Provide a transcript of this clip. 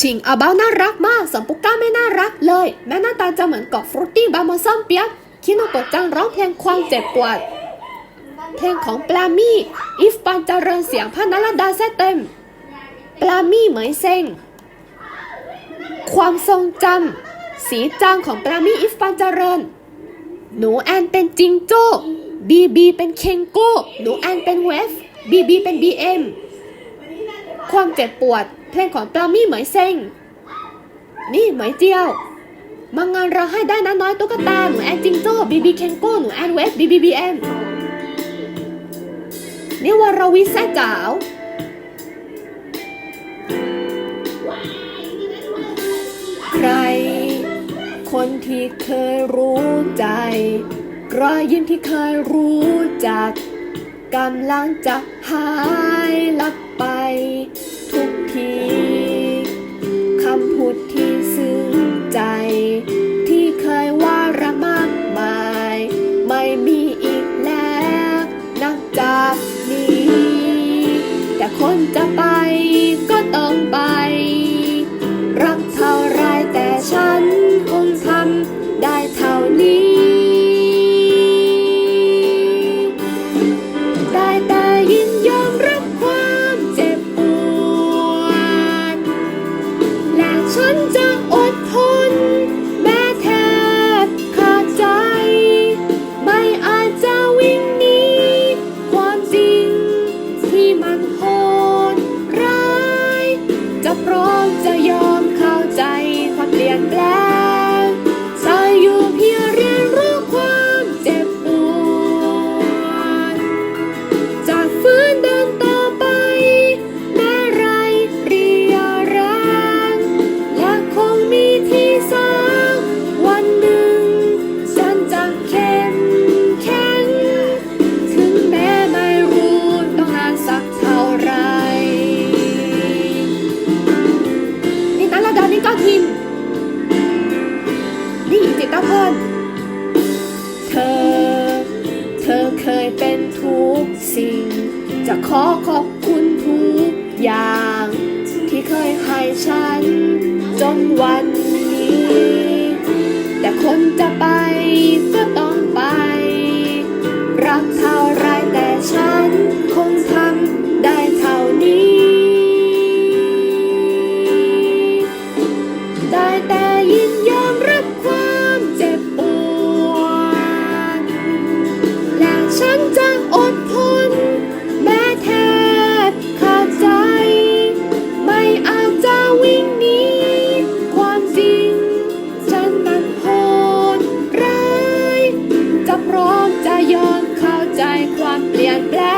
ชิงอาเบาน่ารักมากสมปุก้าไม่น่ารักเลย แม่หน้าตาจะเหมือนกับฟรุตตี้บามอซัมเปียกคิโนโกะจังร้องเพลงความเจ็บปวด เพลงของปลามี่อีฟปันเจริญเสียงพระนรดาแซ่เต็ม ปลามี่เหมยเซงความทรงจำสีจางของปลามี่อีฟปันเจริญ หนูแอนเป็นจิงโจ้บีบีเป็นเคงโก้หนูแอนเป็นเวฟบีบีเป็นบีเอ็ม ความเจ็บปวด เพลงของปลามี่เหมยเซ็ง นี่เหมยเจียวมางานเราให้ได้นะน้อยตุ๊กตา หนูแอนจิงโจ้บีบีเคงโก้หนูแอนเวฟบีบีบีเอ็มนี่วรวิทย์แซ่จ๋าวใคร คนที่เคยรู้ใจ รอยยิ้มที่เคยรู้จักกำลังจะหายลับ ไปทุกทีคำพูดที่ซึ้งใจ ที่เคยว่าระมากมาย ไม่มีอีกแล้วนับจากนี้ แต่คนจะไป แล สิ่ง จะขอขอบคุณทุกอย่าง ที่เคยให้ฉัน จนวันนี้ แต่คนจะไปก็ต้องไป รักเท่า พร้